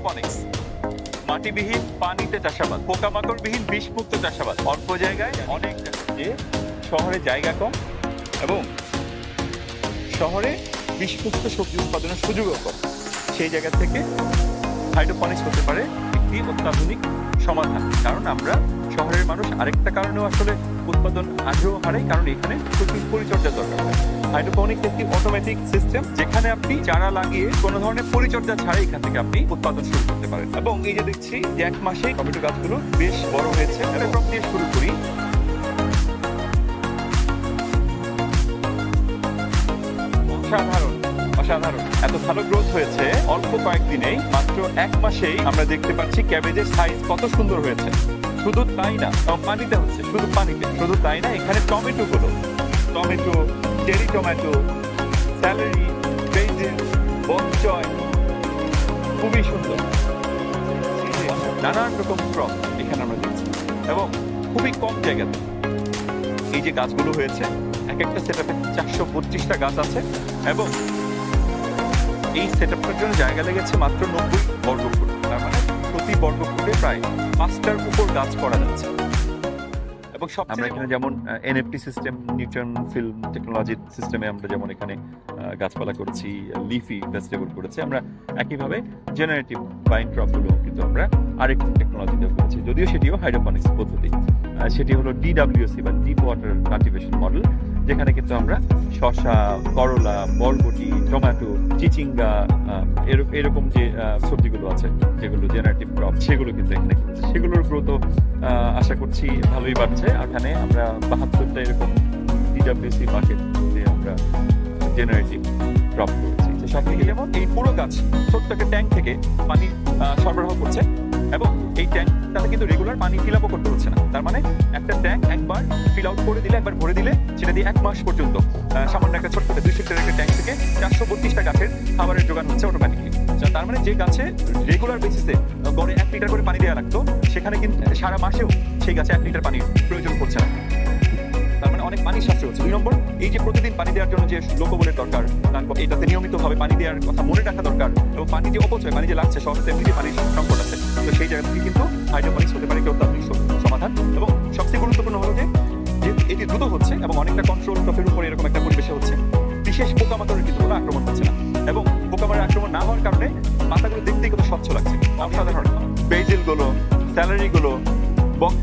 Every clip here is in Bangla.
হাইড্রোপনিক্স মাটিবিহীন পানিতে চাষাবাদ, পোকামাকড়বিহীন বিষমুক্ত চাষাবাদ। অল্প জায়গায় অনেক যে শহরে জায়গা কম এবং শহরে বিষমুক্ত সবজি উৎপাদনের সুযোগও কম। সেই জায়গা থেকে হাইড্রোপনিক্স হতে পারে একটি অত্যাধুনিক সমাধান। কারণ আমরা শহরের মানুষ, আরেকটা কারণেও আসলে উৎপাদন আগ্রহ হারাই কারণ এখানে প্রচুর পরিচর্যা দরকার। হাইড্রোপনিক্স একটি অটোমেটিক সিস্টেম যেখানে আপনি চারা লাগিয়ে কোনো ধরনের পরিচর্যা ছাড়াই এখান থেকে আপনি উৎপাদন শুরু করতে পারেন। এবং এই যে দেখছি এক মাসে টমেটো গাছগুলো বেশ বড় হয়েছে দিয়ে শুরু করি। অসাধারণ অসাধারণ। এত ভালো গ্রোথ হয়েছে অল্প কয়েকদিনেই, মাত্র এক মাসেই আমরা দেখতে পাচ্ছি ক্যাবেজের সাইজ কত সুন্দর হয়েছে। শুধু তাই না পানিতে হচ্ছে, শুধু পানিতে, শুধু তাই না, এখানে টমেটো গুলো, tomato, cherry tomato, celery basil bok choy খুবই সুন্দর। নানান রকম ক্রপ এখানে আমরা দেখছি, এবং খুবই কম জায়গাতে। এই যে গাছগুলো হয়েছে এক একটা সেট আপে চারশো পঁচিশটা গাছ আছে, এবং এই সেট আপটার জন্য জায়গা লেগেছে মাত্র নব্বই বর্গ ফুট তার মানে প্রতি বর্গ ফুটে প্রায় পাঁচটার উপর গাছ করা যাচ্ছে। এবং সব আমরা এখানে যেমন NFT system neutron film technology সিস্টেমে আমরা যেমন এখানে গাছপালা করছি লিফি ভেজিটেবল করেছি, আমরা একইভাবে জেনারেটিভ বাইন ক্রপগুলো কিন্তু আমরা আরেকটি টেকনোলজিতে করেছি। যদিও সেটিও হাইড্রোপনিক্স পদ্ধতি। সেটি হলো ডিডাব্লিউসি বা ডিপ ওয়াটার কাল্টিভেশন মডেল যেখানে কিন্তু আমরা শসা, করলা, বরবটি, টমেটো, চিচিঙ্গা এরকম যে সবজিগুলো আছে, যেগুলো জেনারেটিভ ক্রপ সেগুলো কিন্তু এখানে সেগুলোর গ্রোথ আশা করছি ভালোই বাড়ছে। এখানে আমরা বাহাত্তরটা এরকম ডিডাব্লিউসি বাকেট দিয়ে আমরা জেনারেটিভ ক্রপ করেছি। সব থেকে যেমন এই পুরো গাছ, ছোট্ট একটা ট্যাঙ্ক থেকে পানি সরবরাহ করছে। এবং এই ট্যাঙ্কটাতে কিন্তু রেগুলার পানি ফিল আপও করতে হচ্ছে না। তার মানে একটা ট্যাঙ্ক একবার ফিল আউট করে দিলে, একবার ভরে দিলে, সেটা দিয়ে এক মাস পর্যন্ত সামান্য একটা ছোট্ট দুই লিটারের একটা ট্যাঙ্ক থেকে চারশো বত্রিশটা গাছের খাবারের যোগান হচ্ছে অটোমেটিকলি তার মানে যে গাছে রেগুলার বেসিসে গড়ে এক লিটার করে পানি দেওয়া লাগতো, সেখানে কিন্তু সারা মাসেও সেই গাছে এক লিটার পানির প্রয়োজন পড়ছে না। তার মানে অনেক পানি সাশ্রয় হচ্ছে। দুই নম্বর, এই যে প্রতিদিন পানি দেওয়ার জন্য যে লোকবলের দরকার এটাতে নিয়মিতভাবে পানি দেওয়ার কথা মনে রাখা দরকার, এবং পানি যে অপচয়, পানি যে লাগছে শহরে এমনিতে পানির সংকট আছে জায়গা থেকে কিন্তু হাইড্রোপনিক্স হতে পারে একটি অত্যাধুনিক সমাধান। এবং সবচেয়ে গুরুত্বপূর্ণ হলো যে এটি দ্রুত হচ্ছে এবং অনেকটা কন্ট্রোল ট্রফের উপরে এরকম একটা পরিবেশে হচ্ছে, বিশেষ পোকামাকড়ের কিন্তু কোনো আক্রমণ হচ্ছে না। এবং পোকামাকড়ের আক্রমণ না হওয়ার কারণে পাতাগুলো দেখতে কিন্তু স্বচ্ছ লাগছে। অসাধারণ। বেজিলগুলো স্যালারিগুলো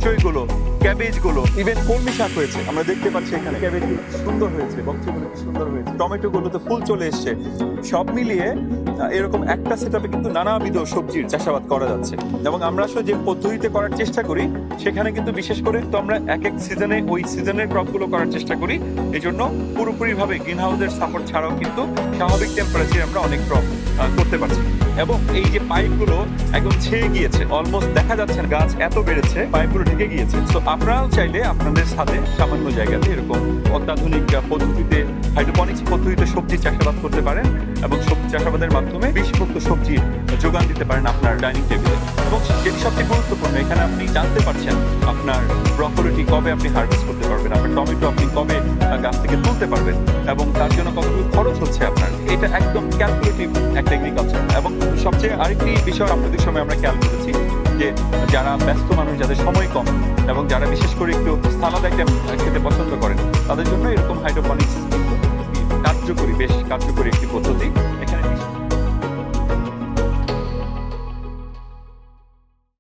স্যালারি ক্যাবেজগুলো ইভেন কলমি শাক হয়েছে আমরা দেখতে পাচ্ছি এখানে। ক্যাবেজ। সুন্দর হয়েছে বকচই গুলো কি সুন্দর হয়েছে। টমেটো গুলো তো ফুল চলে এসছে। সব মিলিয়ে এরকম একটা সেটআপে কিন্তু নানাবিধ সবজির চাষাবাদ করা যাচ্ছে। এবং আমরা আসলে যে পদ্ধতিতে করার চেষ্টা করি সেখানে কিন্তু বিশেষ করে তো আমরা এক এক সিজনে ওই সিজনের ক্রপগুলো করার চেষ্টা করি। এই জন্য পুরোপুরিভাবে গ্রিন হাউসের সাপোর্ট ছাড়াও কিন্তু স্বাভাবিক টেম্পারেচারে আমরা অনেক ক্রপ করতে পারছি। এবং এই যে পাইপগুলো একদম ছেয়ে গিয়েছে অলমোস্ট দেখা যাচ্ছে গাছ এত বেড়েছে পাইপগুলো ঢেকে গিয়েছে। তো আপনারাও চাইলে আপনাদের সাথে সামান্য জায়গাতে এরকম অত্যাধুনিক পদ্ধতিতে হাইড্রোপনিক্স পদ্ধতিতে সবজি চাষাবাদ করতে পারেন এবং সবজি চাষাবাদের মাধ্যমে বিষমুক্ত সবজি যোগান দিতে পারেন আপনার ডাইনিং টেবিলে। এবং যেটি সবচেয়ে গুরুত্বপূর্ণ, এখানে আপনি জানতে পারছেন আপনার ব্রকলিটি কবে আপনি হারভেস্ট করতে পারবেন, আপনার টমেটো আপনি কবে গাছ থেকে তুলতে পারবেন এবং তার জন্য কতটুকু খরচ হচ্ছে আপনার, এটা একদম ক্যালকুলেটিভ একটা এগ্রিকালচার এবং সবচেয়ে আরেকটি বিষয় আপনাদের সময় আমরা খেয়াল করেছি যে যারা ব্যস্ত মানুষ, যাদের সময় কম এবং যারা বিশেষ করে একটু সালাদ আইটেম খেতে পছন্দ করেন, তাদের জন্য এরকম হাইড্রোপনিক্স কার্যকরী, বেশ কার্যকরী একটি পদ্ধতি।